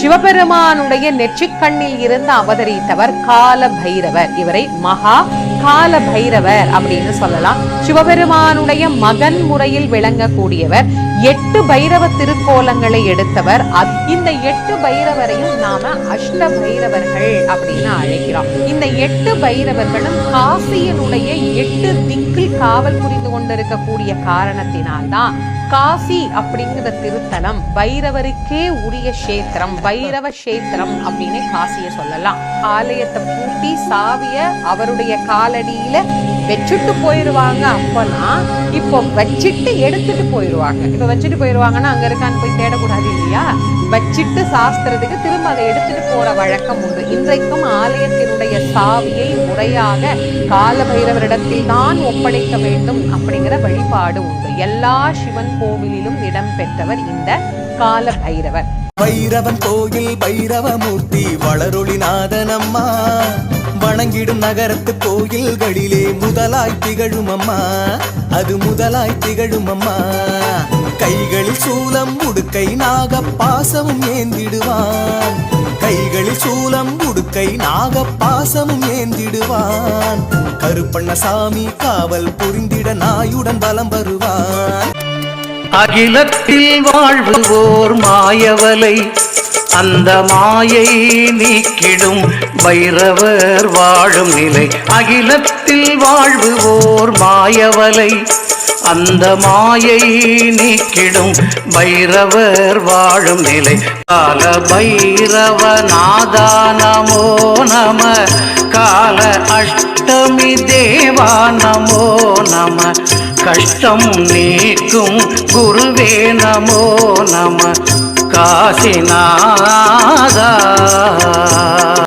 சிவபெருமானுடைய நெற்றிக்கண்ணில் இருந்து அவதரித்தவர் கால பைரவர் இவரை மகா கால பைரவர் அப்படின்னு சொல்லலாம். சிவபெருமானுடைய மகன் முறையில் விளங்கக்கூடியவர் எட்டு பைரவ திருக்கோலங்களை எடுத்தவர். இந்த எட்டு பைரவரையும் நாம அஷ்ட பைரவர்கள் அப்படின்னு அழைக்கிறோம். இந்த எட்டு பைரவர்களும் காசியனுடைய எட்டு திக்கில் காவல் புரிந்து கொண்டிருக்கக்கூடிய காரணத்தினால்தான் காசி அப்படிங்கிற திருத்தலம் பைரவருக்கே உரிய கஷேத்திரம் பைரவ கஷேத்திரம் அப்படின்னு காசிய சொல்லலாம். ஆலயத்தை பூட்டி சாவிய அவருடைய காலடியில வச்சுட்டு போயிருவாங்க. அப்பெல்லாம் இப்போ வச்சுட்டு எடுத்துட்டு போயிருவாங்க. இப்ப வச்சுட்டு போயிருவாங்கன்னா அங்க இருக்கான்னு போய் தேடக்கூடாது இல்லையா? வச்சுட்டு சாஸ்திரத்துக்கு திரும்ப அதை எடுத்துட்டு போற வழக்கம் உண்டு. இன்றைக்கும் ஆலயத்தினுடைய சாவியை முறையாக கால பைரவரிடத்தில் தான் ஒப்படைக்க வேண்டும் அப்படிங்கிற வழிபாடு உண்டு. எல்லா சிவன் கோவிலிலும் இடம்பெற்றவர் இந்த கால பைரவர் பைரவன் கோயில் பைரவமூர்த்தி வளரொளிநாதனம்மா. வணங்கிடும் நகரத்து கோயில்களிலே முதலாய் திகழும் அம்மா அது முதலாய் திகழும் அம்மா கைகளில் சூலம் உடுக்கை நாகப்பாசமும் ஏந்திடுவான். கைகளில் சூலம் உடுக்கை நாகப்பாசமும் ஏந்திடுவான். கருப்பண்ணசாமி காவல் புரிந்திட நாயுடன் பலம் வருவான். அகிலத்தில் வாழ்வுவோர் மாயவலை அந்த மாயை நீக்கிடும் பைரவர் வாழும் நிலை. அகிலத்தில் வாழ்வுவோர் மாயவலை அந்த மாயை நீக்கிடும் பைரவர் வாழும் நிலை. கால பைரவ நாதானமோ நம கால அஷ்டமி தேவா நமோ நம. கஷ்டம் நீக்கும் குருவே நமோ நம. காசிநாதா.